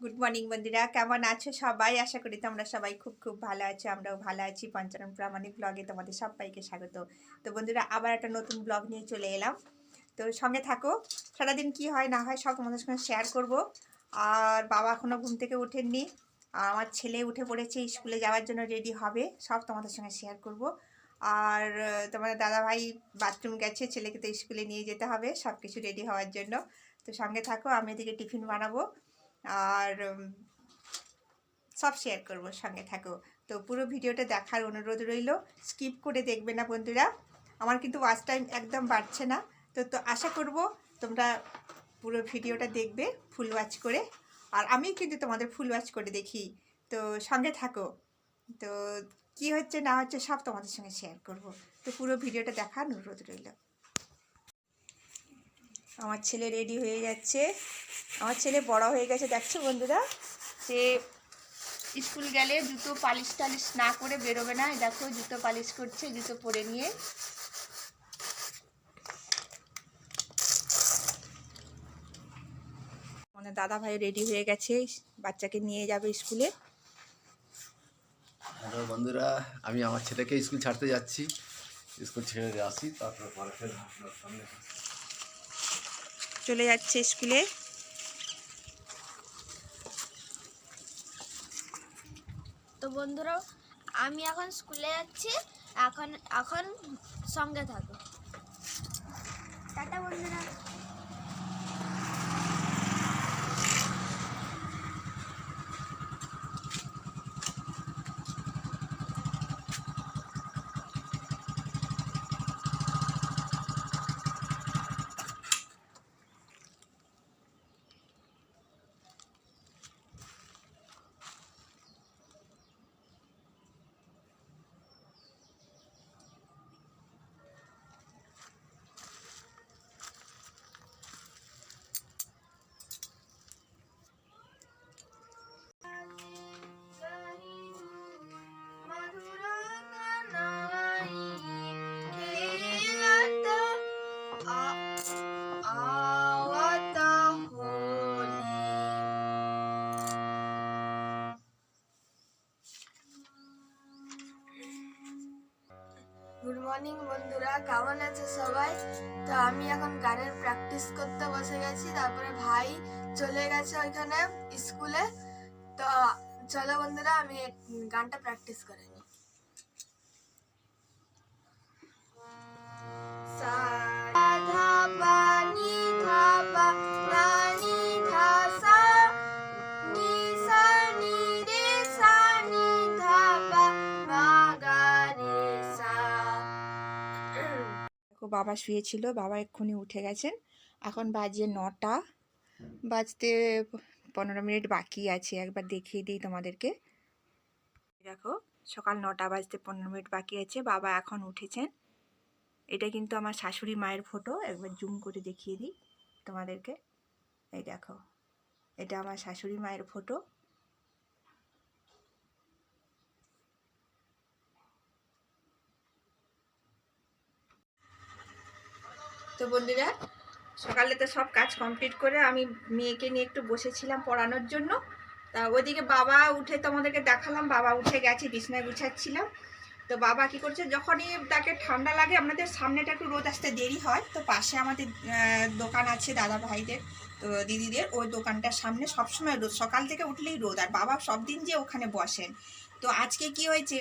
Good morning বন্ধুরা। কেমন আছো সবাই? আশা করি তোমরা সবাই খুব খুব ভালো আছো। আমরাও ভালো আছি। পঞ্চানন প্রামাণিক ব্লগে তোমাদের সবাইকে স্বাগত। তো বন্ধুরা, আবার একটা নতুন ব্লগ নিয়ে চলে এলাম। তো সঙ্গে থাকো। সারাদিন কি হয়, না হয়, সব তোমাদের সঙ্গে শেয়ার করব। আর বাবা এখনও ঘুম থেকে ওঠেননি। আর আমার ছেলে উঠে পড়েছে, স্কুলে যাওয়ার জন্য রেডি হবে। সব তোমাদের সঙ্গে শেয়ার করব। আর তোমাদের দাদাভাই বাথরুম গেছে। ছেলেকে তো স্কুলে নিয়ে যেতে হবে। সব কিছু রেডি হওয়ার জন্য। তো সঙ্গে থাকো, আমি এদিকে টিফিন বানাবো। আর সব শেয়ার করব, সঙ্গে থাকো। তো পুরো ভিডিওটা দেখার অনুরোধ রইল। স্কিপ করে দেখবে না বন্ধুরা। আমার কিন্তু ওয়াচ টাইম একদম বাড়ছে না। তো তো আশা করব তোমরা পুরো ভিডিওটা দেখবে ফুল ওয়াচ করে। আর আমি কিন্তু তোমাদের ফুল ওয়াচ করে দেখি। তো সঙ্গে থাকো। তো কি হচ্ছে না হচ্ছে সব তোমাদের সঙ্গে শেয়ার করব। তো পুরো ভিডিওটা দেখার অনুরোধ রইল। আমার ছেলে রেডি হয়ে যাচ্ছে। আমার ছেলে বড় হয়ে গেছে, দেখছ বন্ধুরা? সে স্কুল গেলে জুতো পালিশ টালিশ না করে বেরোবে না। দেখো, জুতো পালিশ করছে, জুতো পরে নিয়ে। মানে দাদা ভাই রেডি হয়ে গেছে, বাচ্চাকে নিয়ে যাবে স্কুলে। হ্যালো বন্ধুরা, আমি আমার ছেলেকে স্কুল ছাড়তে যাচ্ছি। স্কুল ছেড়ে আসি, তারপরে পরে সামনে। চলে যাচ্ছে স্কুলে। তো বন্ধুরা, আমি এখন স্কুলে যাচ্ছি। এখন এখন সঙ্গে থাকো। টাটা বন্ধুরা। গুড মর্নিং বন্ধুরা। কেমন আছে সবাই? তো আমি এখন গানের প্র্যাকটিস করতে বসে গেছি। তারপরে ভাই চলে গেছে ওইখানে স্কুলে। তো চলো বন্ধুরা, আমি গানটা প্র্যাকটিস করে নিই। বাবা শুয়েছিল, বাবা এক্ষুনি উঠে গেছেন। এখন বাজে নটা, বাজতে পনেরো মিনিট বাকি আছে, একবার দেখিয়ে দিই তোমাদেরকে। দেখো, সকাল নটা বাজতে পনেরো মিনিট বাকি আছে, বাবা এখন উঠেছেন। এটা কিন্তু আমার শাশুড়ি মায়ের ফটো একবার জুম করে দেখিয়ে দিই তোমাদেরকে। এই দেখো, এটা আমার শাশুড়ি মায়ের ফটো তো বন্ধুরা, সকালে তো সব কাজ কমপ্লিট করে আমি মেয়েকে নিয়ে একটু বসেছিলাম পড়ানোর জন্য। তা ওদিকে বাবা উঠে তোমাদেরকে দেখালাম, বাবা উঠে গেছে, বিছনায় গুছাচ্ছিলাম। তো বাবা কি করছে, যখনই তাকে ঠান্ডা লাগে, আমাদের সামনেটা একটু রোদ আসতে দেরি হয়। তো পাশে আমাদের দোকান আছে দাদা ভাইদের, তো দিদিদের, ওই দোকানটার সামনে সবসময় রোদ, সকাল থেকে উঠলেই রোদ। আর বাবা সব দিন যে ওখানে বসেন। তো আজকে কি হয়েছে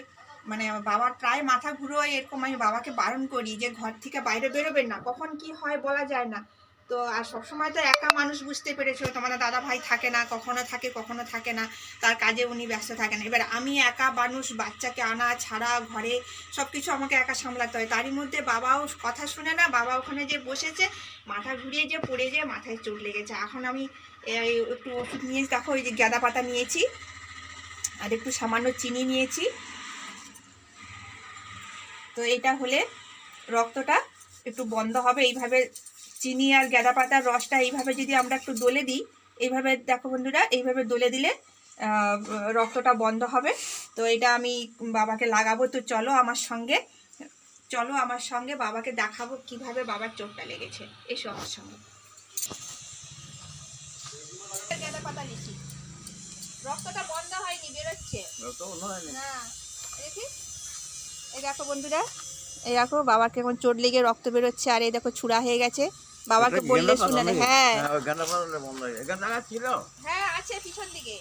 মানে বাবার প্রায় মাথা ঘুরো এরকম আমি বাবাকে বারণ করি যে ঘর থেকে বাইরে বেরোবেন না। কখন কি হয় বলা যায় না। তো আর সবসময় তো একা মানুষ বুঝতে পেরেছ তোমাদের দাদা ভাই থাকে না, কখনো থাকে কখনো থাকে না, তার কাজে উনি ব্যস্ত থাকেন। এবার আমি একা মানুষ, বাচ্চাকে আনা, ছাড়া, ঘরে সব কিছু আমাকে একা সামলাতে হয়। তারই মধ্যে বাবাও কথা শুনে না, বাবা ওখানে যে বসেছে, মাথা ঘুরিয়ে যে পড়ে যে মাথায় চোট লেগেছে। এখন আমি একটু ওষুধ নিয়ে, দেখো ওই যে গাঁদা পাতা নিয়েছি, আর একটু সামান্য চিনি নিয়েছি। তো এটা হলে রক্তটা একটু বন্ধ হবে। এইভাবে চিনি আর গাঁদা পাতার রসটা এইভাবে যদি আমরা একটু দলে দিই এইভাবে দেখো বন্ধুরা এইভাবে দলে দিলে রক্তটা বন্ধ হবে। তো এটা আমি বাবাকে লাগাবো তো চলো আমার সঙ্গে চলো আমার সঙ্গে বাবাকে দেখাবো কীভাবে বাবার চোখটা লেগেছে। এসো আমার সঙ্গে। পাতা নিচ্ছি রক্তটা বন্ধ হয়নি বেরোচ্ছে। না দেখি। এই দেখো বন্ধুরা এই দেখো বাবার কেমন চোট লেগে রক্ত বেরোচ্ছে আর এই দেখো ছুড়া হয়ে গেছে। বাবাকে বললে শুনে হ্যাঁ। হয়ে হ্যাঁ আছে পিছন দিকে।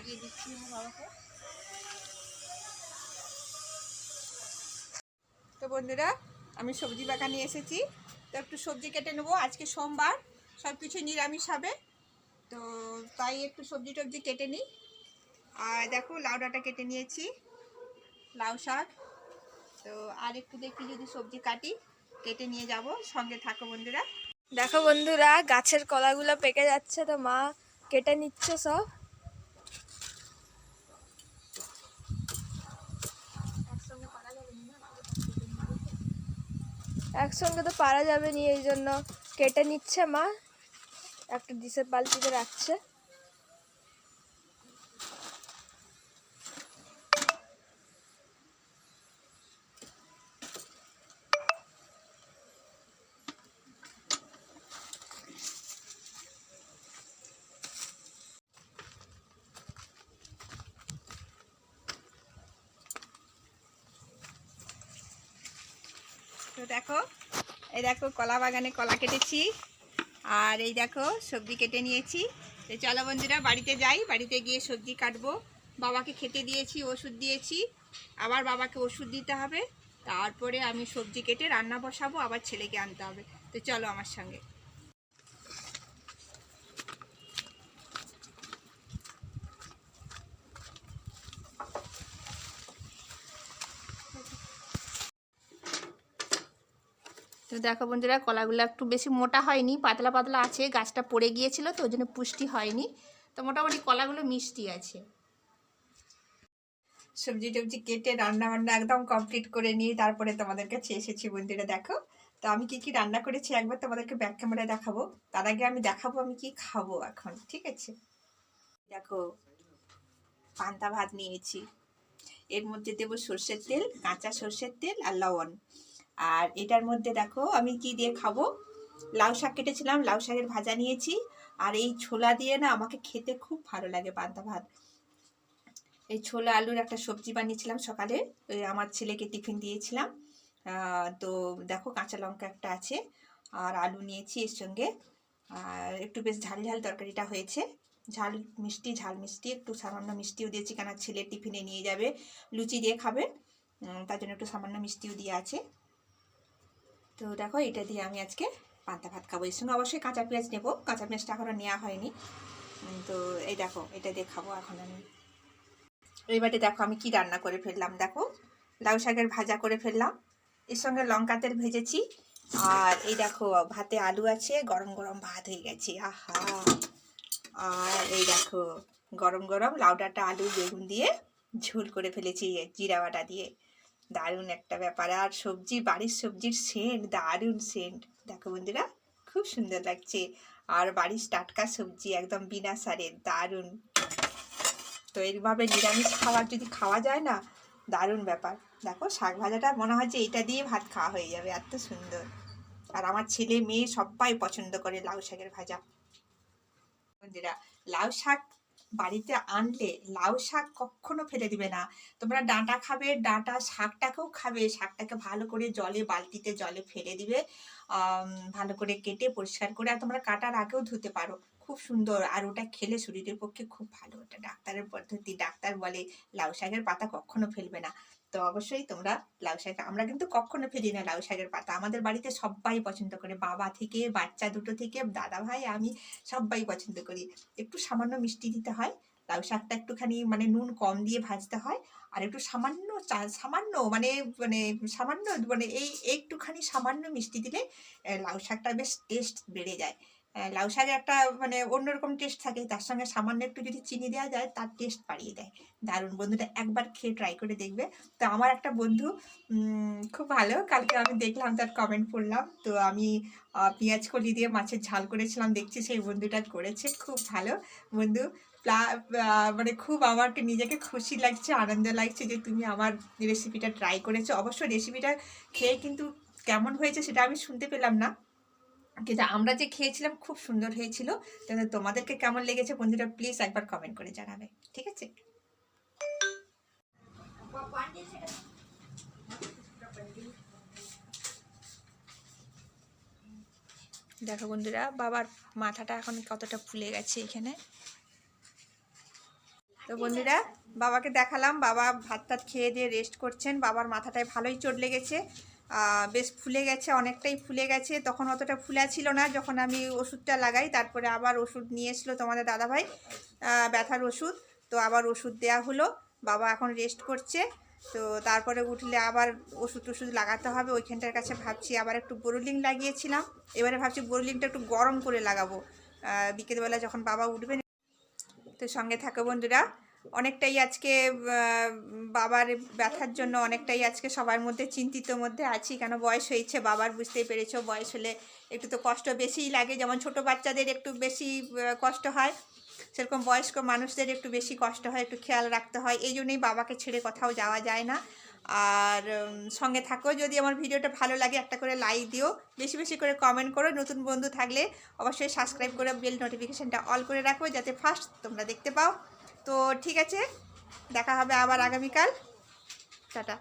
লাগিয়ে দিচ্ছি বাবাকে তো বন্ধুরা, আমি সবজি বাগানে এসেছি। তো একটু সবজি কেটে নেব। আজকে সোমবার সব কিছু নিরামিষ হবে। তো তাই একটু সবজি টবজি কেটে নিই। আর দেখো, লাউ ডাঁটা কেটে নিয়েছি, লাউ শাক। তো আর একটু দেখি যদি সবজি কাটি, কেটে নিয়ে যাব, সঙ্গে থাকো বন্ধুরা। দেখো বন্ধুরা, গাছের কলাগুলো পেকে যাচ্ছে তো মা, কেটে নিচ্ছে সব। একসঙ্গে তো পারা যাবে নি এই জন্য কেটে নিচ্ছে মা। একটা ডিসের বালতিতে রাখছে। তো দেখো, এই দেখো কলা বাগানে কলা কেটেছি, আর এই দেখো সবজি কেটে নিয়েছি। তো চলো বন্ধুরা, বাড়িতে যাই, বাড়িতে গিয়ে সবজি কাটবো। বাবাকে খেতে দিয়েছি, ওষুধ দিয়েছি, আবার বাবাকে ওষুধ দিতে হবে। তারপরে আমি সবজি কেটে রান্না বসাবো, আবার ছেলেকে আনতে হবে। তো চলো আমার সঙ্গে। তো দেখো বন্ধুরা, কলাগুলো একটু বেশি মোটা হয়নি, পাতলা পাতলা আছে, গাছটা পড়ে গিয়েছিল তো, ওই জন্য পুষ্টি হয়নি। তো মোটামুটি কলাগুলো মিষ্টি আছে। সবজি টবজি কেটে রান্না বান্না একদম কমপ্লিট করে নিয়ে তারপরে তোমাদের কাছে এসেছি বন্ধুরা, দেখো। তো আমি কি কি রান্না করেছি একবার তোমাদেরকে ব্যাক ক্যামেরায় দেখাবো। তার আগে আমি দেখাবো আমি কি খাব এখন, ঠিক আছে? দেখো, পান্তা ভাত নিয়েছি। এর মধ্যে দেবো সর্ষের তেল, কাঁচা সর্ষের তেল আর লবণ। আর এটার মধ্যে দেখো আমি কি দিয়ে খাব? লাউ শাক কেটেছিলাম, লাউ শাকের ভাজা নিয়েছি। আর এই ছোলা দিয়ে না আমাকে খেতে খুব ভালো লাগে পান্তা ভাত। এই ছোলা আলুর একটা সবজি বানিয়েছিলাম সকালে আমার ছেলেকে টিফিন দিয়েছিলাম। তো দেখো কাঁচা লঙ্কা একটা আছে, আর আলু নিয়েছি এর সঙ্গে। আর একটু বেশ ঝাল ঝাল তরকারিটা হয়েছে। ঝাল মিষ্টি ঝাল মিষ্টি, একটু সামান্য মিষ্টিও দিয়েছি কেন ছেলে টিফিনে নিয়ে যাবে, লুচি দিয়ে খাবে। তার জন্য একটু সামান্য মিষ্টিও দিয়ে আছে। তো দেখো, এটা দিয়ে আমি আজকে পান্তা ভাত খাব। এর সঙ্গে অবশ্যই কাঁচা পেঁয়াজ নেব। কাঁচা পেঁয়াজটা এখনও নেওয়া হয়নি। তো এই দেখো, এটা দিয়ে খাব এখন আমি। এইবারে দেখো, আমি কি রান্না করে ফেললাম, দেখো। লাউ শাকের ভাজা করে ফেললাম। এর সঙ্গে লঙ্কা তেল ভেজেছি। আর এই দেখো, ভাতে আলু আছে, গরম গরম ভাত হয়ে গেছে। আহা! আর এই দেখো, গরম গরম লাউ ডাঁটা আলু, বেগুন দিয়ে ঝোল করে ফেলেছি, জিরা বাটা দিয়ে। দারুণ একটা ব্যাপার। আর সবজি, বাড়ির সবজির সেন্ট দারুণ সেন্ট দেখো বন্ধুরা, খুব সুন্দর লাগছে। আর বাড়ির টাটকা সবজি একদম বিনা সারের দারুণ। তো এইভাবে নিরামিষ খাবার যদি খাওয়া যায় না, দারুণ ব্যাপার। দেখো, শাক ভাজাটা মনে হয় যে এটা দিয়ে ভাত খাওয়া হয়ে যাবে, এত সুন্দর। আর আমার ছেলে, মেয়ে সবাই পছন্দ করে লাউ শাকের ভাজা। বন্ধুরা, লাউ শাক বাড়িতে আনলে লাউ শাক কখনো ফেলে দিবে না। তোমরা ডাঁটা খাবে, ডাঁটা শাকটাকেও খাবে। শাকটাকে ভালো করে জলে, বালতিতে জলে ফেলে দিবে। ভালো করে কেটে পরিষ্কার করে আর তোমরা কাটার আগেও ধুতে পারো। খুব সুন্দর। আর ওটা খেলে শরীরের পক্ষে খুব ভালো। ওটা ডাক্তারের পদ্ধতি। ডাক্তার বলে, লাউ শাকের পাতা কখনো ফেলবে না। তো অবশ্যই তোমরা লাউ শাক, আমরা কিন্তু কখনো ফেলি না লাউ শাকের পাতা। আমাদের বাড়িতে সবাই পছন্দ করে, বাবা থেকে, বাচ্চা দুটো থেকে, দাদা ভাই, আমি সবাই পছন্দ করি। একটু সামান্য মিষ্টি দিতে হয়, লাউ শাকটা একটুখানি মানে নুন কম দিয়ে ভাজতে হয়, আর একটু সামান্য চা- সামান্য মানে মানে সামান্য মানে এই একটুখানি সামান্য মিষ্টি দিলে লাউ শাকটা বেশ টেস্ট বেড়ে যায়। লাউ শাকের একটা মানে অন্যরকম টেস্ট থাকে, তার সঙ্গে সামান্য একটু যদি চিনি দেওয়া যায়, তার টেস্ট বাড়িয়ে দেয়। দারুণ বন্ধুটা একবার খেয়ে ট্রাই করে দেখবে। তো আমার একটা বন্ধু খুব ভালো, কালকে আমি দেখলাম তার কমেন্ট পড়লাম। তো আমি পেঁয়াজ কলি দিয়ে মাছের ঝাল করেছিলাম, দেখছি সেই বন্ধুটা করেছে, খুব ভালো। বন্ধু মানে খুব আমাকে নিজেকে খুশি লাগছে, আনন্দ লাগছে যে তুমি আমার রেসিপিটা ট্রাই করেছ। অবশ্য রেসিপিটা খেয়ে কিন্তু কেমন হয়েছে সেটা আমি শুনতে পেলাম না। কিন্তু আমরা যে খেয়েছিলাম খুব সুন্দর হয়েছিল। তো তোমাদেরকে কেমন লেগেছে বন্ধুরা প্লিজ একবার কমেন্ট করে জানাবে, ঠিক আছে? দেখো বন্ধুরা, বাবার মাথাটা এখন কতটা ফুলে গেছে এখানে। তো বন্ধুরা, বাবাকে দেখালাম, বাবা ভাত টাত খেয়ে দিয়ে রেস্ট করছেন, বাবার মাথাটায় ভালোই চোট লেগেছে। বেশ ফুলে গেছে, অনেকটাই ফুলে গেছে। তখন অতটা ফুলা ছিল না যখন আমি ওষুধটা লাগাই। তারপরে আবার ওষুধ নিয়ে এসলো তোমাদের দাদাভাই ব্যথার ওষুধ। তো আবার ওষুধ দেওয়া হলো, বাবা এখন রেস্ট করছে। তো তারপরে উঠলে আবার ওষুধ টষুধ লাগাতে হবে। ওইখানটার কাছে ভাবছি আবার একটু বোরোলিং লাগিয়েছিলাম। এবারে ভাবছি বোরোলিংটা একটু গরম করে লাগাবো। বিকেলবেলা যখন বাবা উঠবে তো সঙ্গে থাকো বন্ধুরা। অনেকটাই আজকে বাবার ব্যথার জন্য অনেকটাই আজকে সবার মধ্যে চিন্তিত মধ্যে আছি। কেন বয়স হয়েছে, বাবার বুঝতেই পেরেছ, বয়স হলে একটু তো কষ্ট বেশিই লাগে। যেমন ছোট বাচ্চাদের একটু বেশি কষ্ট হয়, সেরকম বয়স্ক মানুষদের একটু বেশি কষ্ট হয়, একটু খেয়াল রাখতে হয়। এই জন্যই বাবাকে ছেড়ে কোথাও যাওয়া যায় না। আর সঙ্গে থাকো, যদি আমার ভিডিওটা ভালো লাগে একটা করে লাইক দিও। বেশি বেশি করে কমেন্ট করো। নতুন বন্ধু থাকলে অবশ্যই সাবস্ক্রাইব করে বেল নোটিফিকেশানটা অল করে রাখো, যাতে ফার্স্ট তোমরা দেখতে পাও। তো ঠিক আছে দেখা হবে আবার আগামীকাল। টাটা।